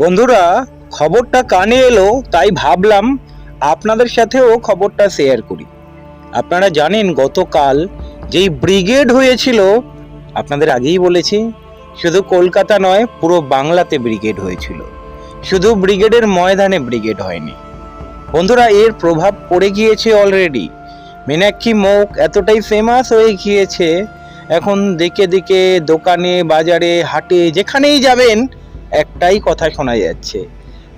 বন্ধুরা, খবরটা কানে এলো, তাই ভাবলাম আপনাদের সাথেও খবরটা শেয়ার করি। আপনারা জানেন, গতকাল যেই ব্রিগেড হয়েছিল, আপনাদের আগেই বলেছি, শুধু কলকাতা নয়, পুরো বাংলাতে ব্রিগেড হয়েছিল। শুধু ব্রিগেডের ময়দানে ব্রিগেড হয়নি। বন্ধুরা, এর প্রভাব পড়ে গিয়েছে অলরেডি মীনাক্ষী মুখ এতটাই ফেমাস হয়ে গিয়েছে, এখন দিকে দিকে দোকানে, বাজারে, হাটে, যেখানেই যাবেন একটাই কথা শোনা যাচ্ছে।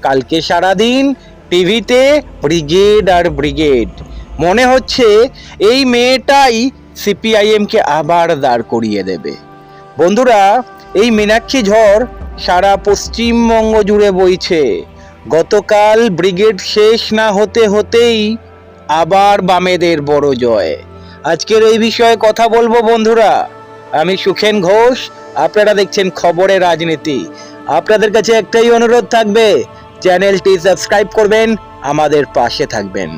কালকে সারাদিন টিভিতে ব্রিগেড আর ব্রিগেড। মনে হচ্ছে এই মেয়েটাই সিপিআইএমকে আবার দাঁড় করিয়ে দেবে। বন্ধুরা, এই মীনাক্ষী ঝড় সারা পশ্চিমবঙ্গ জুড়ে বইছে। গতকাল ব্রিগেড শেষ না হতে হতেই আবার বামেদের বড় জয়। আজকের এই বিষয়ে কথা বলব বন্ধুরা। আমি সুখেন ঘোষ, আপনারা দেখছেন খবরের রাজনীতি। আপনাদের কাছে একটাই অনুরোধ থাকবে, চ্যানেলটি সাবস্ক্রাইব করবেন, আমাদের পাশে থাকবেন।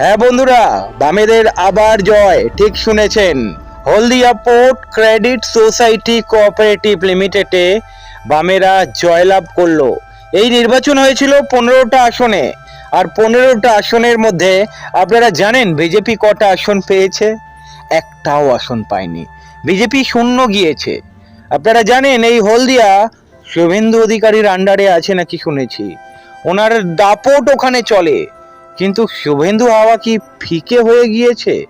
হ্যাঁ বন্ধুরা, বামেদের আবার জয়, ঠিক শুনেছেন। Haldia port credit society cooperative লিমিটেডে বামেরা জয়লাভ করল। এই নির্বাচন হয়েছিল পনেরোটা আসনে, আর পনেরোটা আসনের মধ্যে আপনারা জানেন বিজেপি কটা আসন পেয়েছে? একটাও আসন পায়নি। বিজেপি শূন্য গিয়েছে। আপনারা জানেন এই হলদিয়া শুভেন্দু অধিকারীর আন্ডারে আছে নাকি শুনেছি। ওনার দাপট ওখানে চলে। কিন্তু শুভেন্দু হাওয়া কি ফিকে হয়ে গিয়েছে?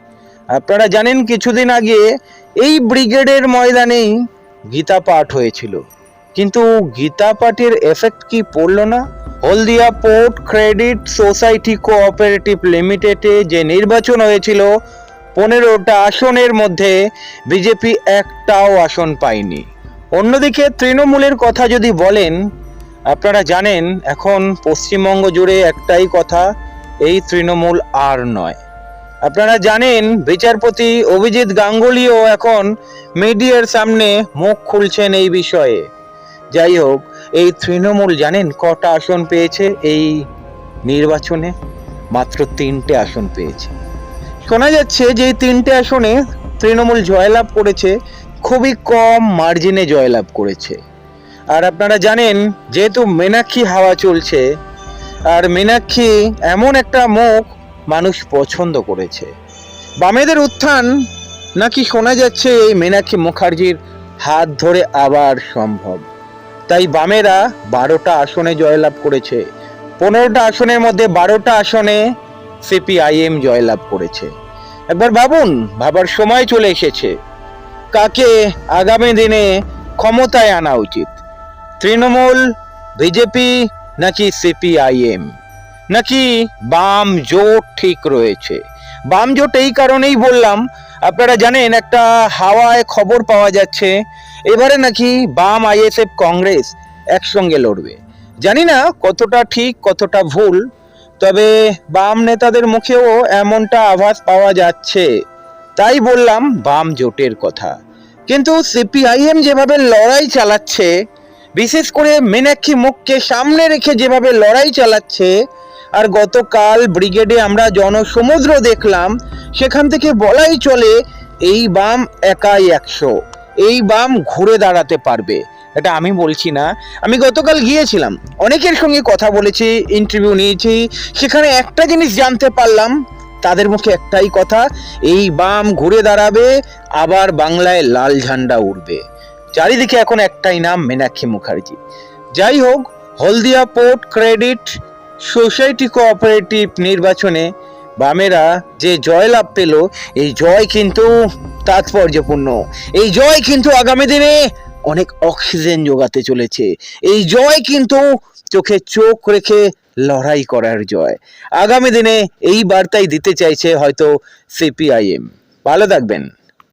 আপনারা জানেন কিছুদিন আগে এই ব্রিগেডের ময়দানেই গীতা পাঠ হয়েছিল। কিন্তু গীতা পাঠের এফেক্ট কি পড়ল না? Haldia port credit society cooperative লিমিটেডে যে নির্বাচন হয়েছিল, পনেরোটা আসনের মধ্যে বিজেপি একটাও আসন পায়নি। অন্যদিকে তৃণমূলের কথা যদি বলেন, আপনারা জানেন এখন পশ্চিমবঙ্গ জুড়ে একটাই কথা, এই তৃণমূল আর নয়। আপনারা জানেন বিচারপতি অভিজিৎ গাঙ্গুলিও এখন মিডিয়ার সামনে মুখ খুলছেন এই বিষয়ে। যাই হোক, এই তৃণমূল জানেন কটা আসন পেয়েছে এই নির্বাচনে? মাত্র তিনটে আসন পেয়েছে। শোনা যাচ্ছে যে এই তিনটে আসনে তৃণমূল জয়লাভ করেছে খুবই কম মার্জিনে জয়লাভ করেছে। আর আপনারা জানেন, যেহেতু মীনাক্ষী হাওয়া চলছে, আর মীনাক্ষী এমন একটা মুখ মানুষ পছন্দ করেছে। বামেদের উত্থান নাকি শোনা যাচ্ছে এই মীনাক্ষী মুখার্জির হাত ধরে আবার সম্ভব। তাই বামেরা বারোটা আসনে জয়লাভ করেছে। পনেরোটা আসনের মধ্যে বারোটা আসনে সিপিআইএম জয়লাভ করেছে। একবার ভাবুন, ভাবার সময় চলে এসেছে। কাকে আগামী দিনে ক্ষমতায় আনা উচিত? তৃণমূল, বিজেপি নাকি সিপিআইএম? নাকি বাম জোট ঠিক রয়েছে? বাম জোট এই কারণেই বললাম, আপনারা জানেন একটা হাওয়ায় খবর পাওয়া যাচ্ছে, এবারে নাকি বাম আইএসএফ কংগ্রেস একসঙ্গে লড়বে। জানি না কতটা ঠিক, কতটা ভুল, তবে বাম নেতাদের মুখেও এমনটা আভাস পাওয়া যাচ্ছে। তাই বললাম, বাম জোটের কথা। কিন্তু সিপিআইএম যেভাবে লড়াই চালাচ্ছে, বিশেষ করে মীনাক্ষী মুখকে সামনে রেখে যেভাবে লড়াই চালাচ্ছে, আর গতকাল ব্রিগেডে আমরা জনসমুদ্র দেখলাম, সেখান থেকে বলাই চলে, এই বাম একাই একশো। এই বাম ঘুরে দাঁড়াতে পারবে। এটা আমি বলছি না। আমি গতকাল গিয়েছিলাম। অনেকের সঙ্গে কথা বলেছি ইন্টারভিউ নিয়েছি। সেখানে একটা জিনিস জানতে পারলাম তাদের মুখে একটাই কথা, এই বাম ঘুরে দাঁড়াবে, আবার বাংলায় লাল ঝান্ডা উঠবে চারিদিকে এখন একটাই নাম, মীনাক্ষী মুখার্জি। যাই হোক, Haldia port credit society cooperative নির্বাচনে বামেরা যে জয়লাভ পেল, এই জয় কিন্তু তাৎপর্যপূর্ণ। এই জয় কিন্তু আগামী দিনে অনেক অক্সিজেন যোগাতে চলেছে। এই জয় কিন্তু চোখে চোখ রেখে লড়াই করার জয়। আগামী দিনে এই বার্তাই দিতে চাইছে হয়তো সিপিআইএম। ভালো থাকবেন।